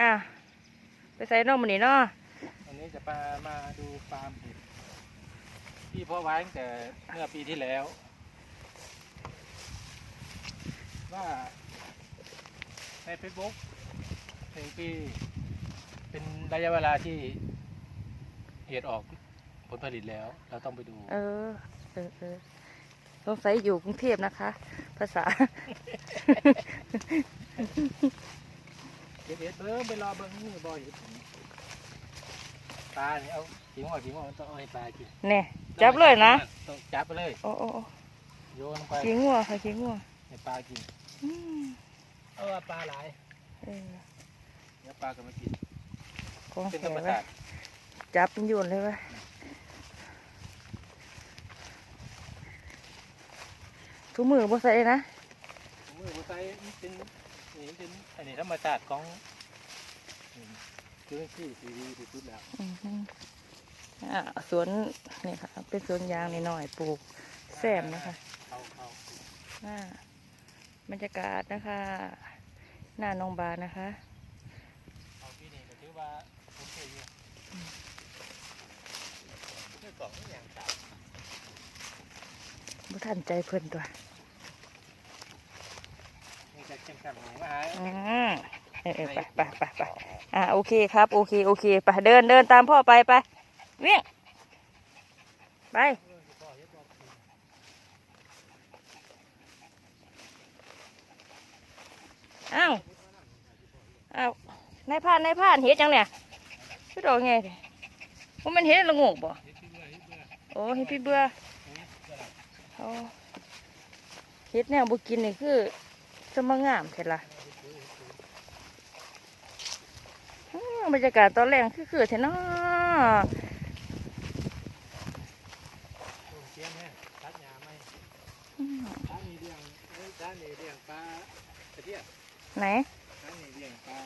อะไปใส่นมมันนี่เนาะวันนี้จะมามาดูฟาร์มเห็ดที่เพ่อไว้ตั้งแต่เมื่อปีที่แล้ว ว่าในเฟซบุ๊กหนึ่งปีเป็นระยะเวลาที่เห็ดออกผลผลิตแล้ว เราต้องไปดู เออ เออเออสงสัยอยู่กรุงเทพนะคะ ภาษา เห็ดเห็ดเบิ้งไปรอเบิ้งนี่บ่อยเห็ดปลาเนี่ยเอาถิงหัวถิงหัวมันต้องเอาให้ปลากินแน่จับเลยนะต้องจับไปเลยโอ้โอ้โอ้โยนลงไปขี้งัวค่ะขี้งัวให้ปลากินอืมเออปลาหลายเออเดี๋ยวปลาก็มากินของเป็นแข็ธรงรมไว้ชาติจับมันโยนเลยไว้ถุงมือบ่ใส่นะมือหัวใจมันเป็น นี่เป็นอันนี้ธรรมชาติของอืมคือที่ที่ดีที่สุดแล้วอือฮึอ่าสวนนี่ค่ะ เป็นสวนยางนิดหน่อยๆปลูกแซมนะคะเขาเขาอ่าบรรยากาศนะคะ หน้าหนองบานนะคะเขาที่นี่ก็ถือว่าโอเคอยู่เรื่องของอย่างต่างบ่ทันใจเพิ่นตัว มีแต่เข้มข้นข อืมเออเออไปไปไปไปอ่าโอเคครับ โอเคโอเคไปเดินเดินตามพ่อไปไปวิ่งไปอ้าวอ้าวนายพานนายพานเฮ็ดจังเนี่ยคือดอกไงเนี่ยว่ามันเฮ็ดละงกบ่โอ้เฮ็ดพี่เบื่อโอ้เฮ็ดแนวบ่กินนี่คือ จะมางามเท่ล่ะอืมบรรยากาศตอนแรกคือคือเท่เนาะต้นเทียนเนี่ยตัดหญ้าไหมอืมด้านนี้เลี้ยงเอ้ยด้านนี้เลี้ยงปลาตะเพียนไหนด้านนี้เลี้ยงปลา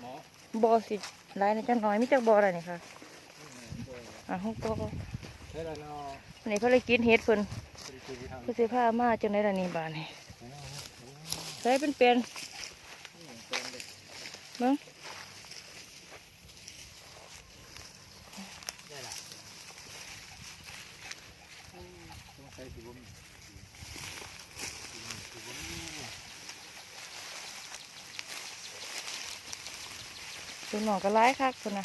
หมอบ่อสิหลายนะจังน้อยมีจักบ่ออะไรนี่ค่ะอืมเอออะฮู้บ่เฮ้ยเราเนาะวันนี้เพิ่นเลยกินเฮ็ดเพิ่นไปดูที่ทำเพิ่นสิพามาจังได๋ล่ะนี่บาดนี้อืมอืม ใส่เป็นเป็นมเต็มเลยเบิ่งได้ละอืมต้องใส่สีบุ้มสีบุ้มคุณหมอก็ร้ายคักคนน่ะ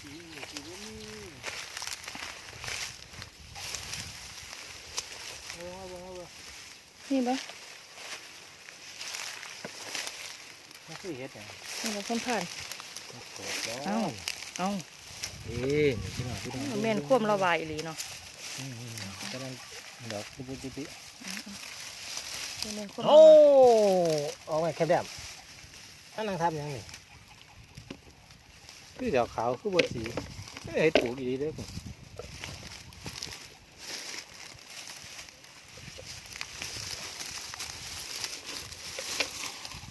สีสีบุ้ เอเอาเอาเนี่บ่ไม่เห็ดไงนี่บ่คนผ่านโกรธแล้วเอ้าเอ้าเอ๊ะพี่น้องพี่น้องแม่นควมระบายอีหลีเนาะอืมอืมกำลังดอกปุ๊บปุ๊บปุ๊บโอ้เอาไว้แค่แบบอันนั่งทำยังไงคือดอกขาวคือบดสีเอ้ยปลูกดีเด้อ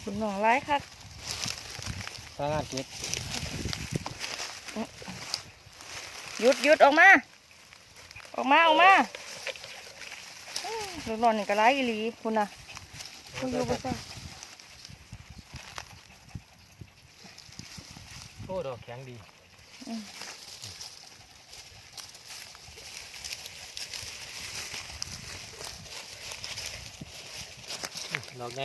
คุณหมอร้ายคัก สร้างงานเก็บหยุดหยุดออกมา ออกมาออกมาอื้อลูกนอนนี่ก็ร้ายอีหลีคุณน่ะคุณอยู่บ่ซ่าโอ้ดอกแข็งดีอืมดอกไง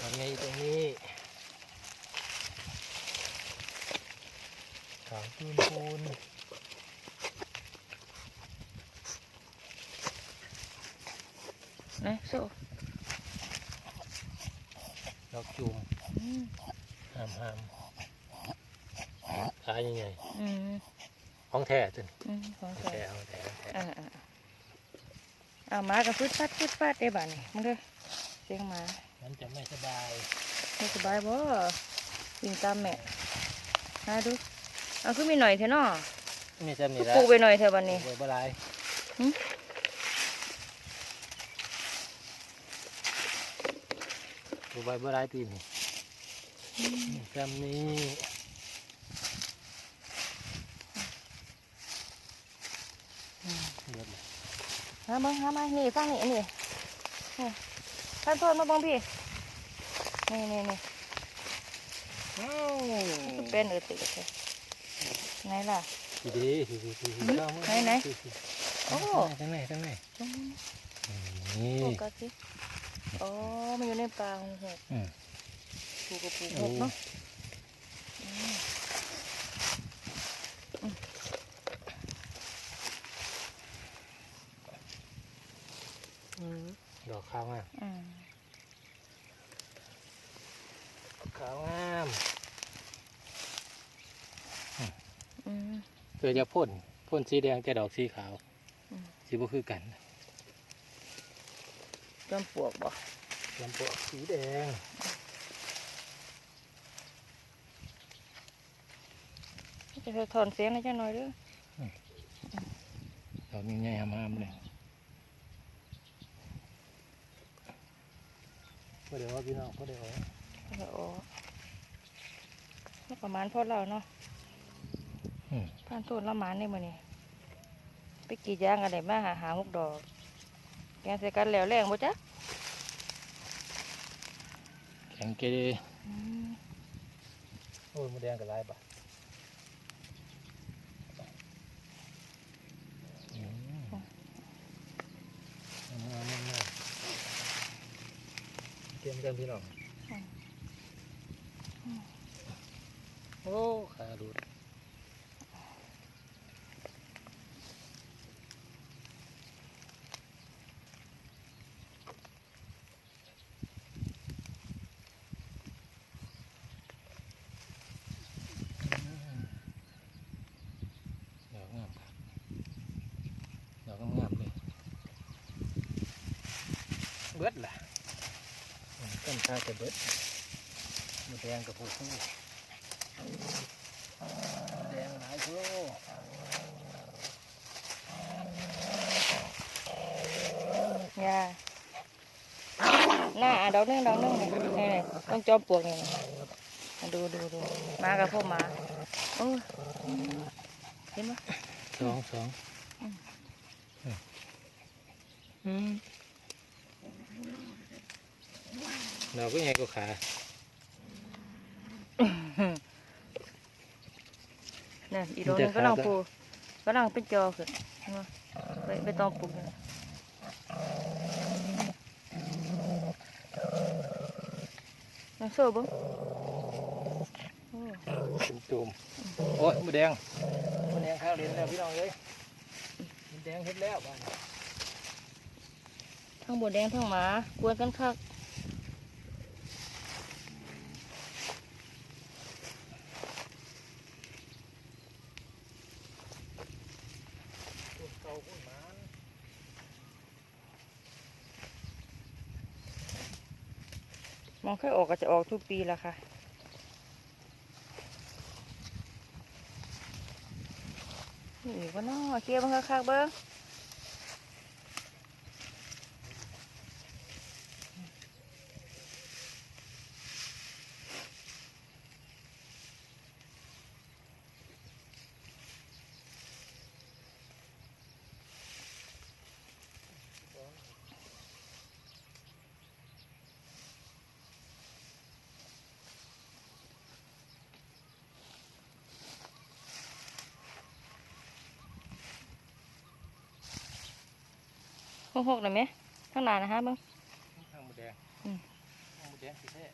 ดอกไงอยู่ตรงนี้ ขาวจูนพูนนะโซ่ดอกจูมอืมห้ามห้ามขายยังไงอืมของแท้จนอืมของของใส่แท้ของแท้ของแท้อ่าอ่าอ่าเอามากับฟึดฟัดฟึดฟัดได้บ้านี่มันเด้อเสียงหมามันจะไม่สบาย ไม่สบายบ่วิ่งตามแม่หาดู เอาคือมีหน่อยเถอะเนาะมีจำนี่คือละปลูกไปหน่อยเถอะวันนี้เบอร์บหลายหึปลูกใบเบอร์ไรตีนี่จำนี้เดือดเลยหามาหามานี่ฟังนี่อันนี้นี่ท่านโทษมาบังพี่ นี่นี่นี่อ้าวคือเป็นเออติดเลย ไหนล่ะดีดีดีดีดีหืมเข้ามาไหนไหนดีดีโอ้ทั้งไหนทั้งไหนอืมนี่โฟกัสสิอ๋อมันอยู่ในปลาหกอืมปูกับปูหกเนาะอืมดอกขาวงามอืมขาวงาม อืม เกิดจะพ่นพ่นสีแดงแต่ดอกสีขาวอืมสีบ่คือกันจอมปลวกบ่ลำตัวสีแดงจะสะท้อนเสียงหนะจ๊ะหน่อยเด้อดอกใหญ่ๆงามๆเลยพอเดี๋ยวว่าพี่น้องพอเดี๋ยวโอ้ประมาณพอเราเนาะ อืมผ่านต้นละหมานนี่มื้อนี้ไปกรีดยางกันได้มาหาหาหกดอกแกงใส่กันแล้วแรงบ่จ๊ะแข็งเกเรอืมโอ้ยมดแดงกับลายบะอืมงามๆงามๆเตรียมกันพี่น้องโอ้ขาหลุดดอกงามครับดอกงามๆเลย เบิดล่ะอืมต้นข้าวจะเบิดมดแดงกับผู้คู่มดแดงหลายคู่ยาหน้าอะดอกหนึงดอกหนึงนี่นี่นี่ต้องจอมปลวกนี่นี่มาดูดูดูมากับพวกมาโอ้ยเห็นไหมสองสองอืม อืมเราก็ยังก็ขาเนี่ยอีดอกหนึงก็ลังปูก็ลังเป็นจอขึ้นเห็นไหมไปไปตองปลูกนี่ยังโซ่บ่โอ้เป็นจุ่มโอ้ยมือแดงมือแดงข้าวเรียนแล้วพี่น้องเลยมือแดงเฮ็ดแล้วบ้านทั้งบดแดงทั้งหมากวนกันคัก เก่าพุ่นมัน มองค่อยออกก็จะออกทุกปีและค่ะ นี่ก็น้อเคลียร์บังค่ะเบิ้ง หกๆหน่อยไหมข้างหน้านะฮะเบิ้งทางมือแดงอืมทางมือแดงสิแท้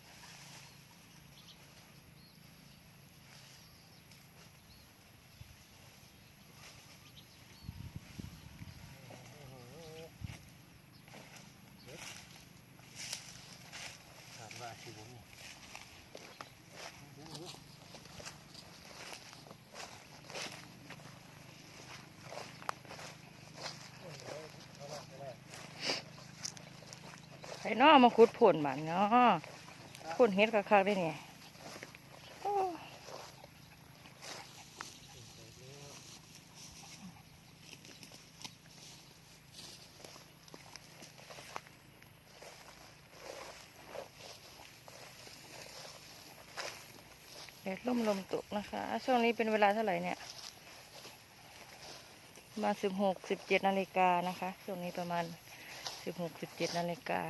ถามว่าชีวิตนี่ ไอ้น้อมาขุดผลมันเนาะผลเฮ็ดคักๆได้เนี่ยแดดร่มลมตกนะคะ ช่วงนี้เป็นเวลาเท่าไหร่เนี่ย มาสิบหกสิบเจ็ดนาฬิกานะคะ ช่วงนี้ประมาณ สิบหกสิบเจ็ดนาฬิกา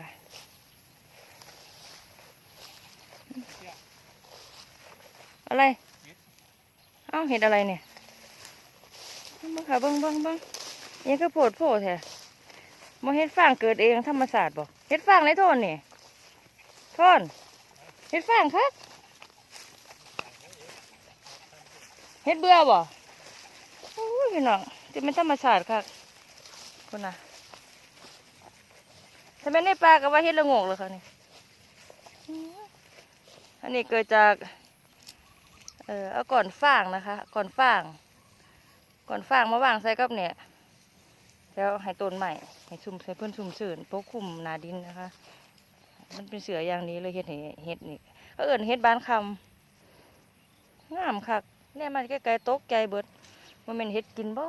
อะไร เอ้าเห็ดอะไรเนี่ยเบิ่งค่ะเบิ่งเบิ่งเบิ่งยังก็โผดโผดแท้มาเห็ดฟางเกิดเองธรรมศาสตร์บอกเห็ดฟางในโทนนี่โทนเห็ดฟางครับเห็ดเบื่อบ่โอ้ยพี่น้องจะเป็นธรรมศาสตร์ครับคนน่ะ ทำไมในปลากับว่าเห็ดละโงกเลยค่ะนี่อันนี้เกิดจาก เออเอาก่อนฟางนะคะ ก่อนฟาง ก่อนฟางมาวางใส่กับเนี่ย แล้วให้ต้นใหม่ให้ชุ่มใส่เพื่อนชุ่มชื้นปกคลุมหนาดินนะคะ มันเป็นเสืออย่างนี้เลยเฮ็ดให้เฮ็ดนี่ก็เอิญเฮ็ดบานคำงามคักแน่มันใกล้ๆตกใจเบิดมันเป็นเฮ็ดกินบ่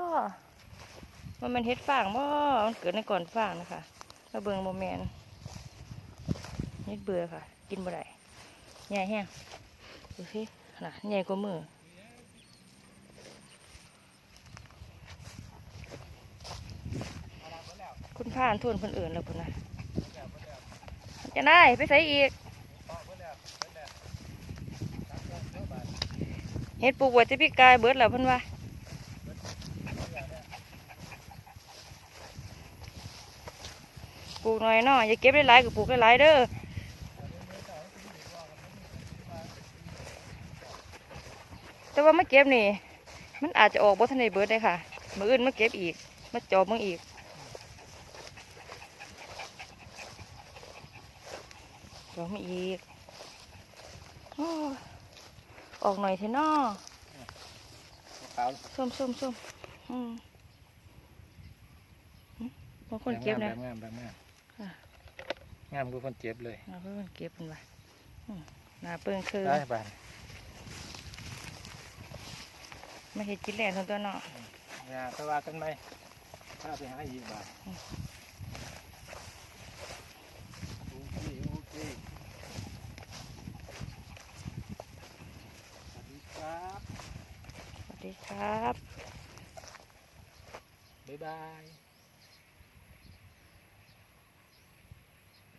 มันเป็นเฮ็ดฟางบ่มันเกิดในก่อนฟางนะคะ มาเบิงโมแมนเฮ็ดเบื่อค่ะ กินบ่ได้ใหญ่แห้งดูสิน่ะใหญ่กว่ามือคุณผ่านทุนคนอื่นแล้วคุณนะจะได้ไปใส่อีกเฮ็ดปลูกไว้ที่พี่กายเบิดแล้วเพิ่นว่า ปลูกหน่อยเนาะอย่าเก็บได้หลายก็ปลูกได้หลายเด้อแต่ว่ามาเก็บนี่ มันอาจจะออกบ่ทันได้เบิดได้ค่ะมื้ออื่นมาเก็บอีกมาจอบมึงอีกจอบมาอีกโอ้ยออกหน่อยเถอะเนาะขาวส้มส้มส้มอืมหึบางคนเก็บนะ งามแบบงามอะงามกูคนเจ็บเลยบางคนเก็บเป็นว่าหน้าเปิ้งคือได้บานไม่เห็นกินแหลนทั้งตัวเนาะงาสว่ากันไหมถ้าไปหาอีกบาทโอเคโอเคสวัสดีครับสวัสดีครับบ๊ายบาย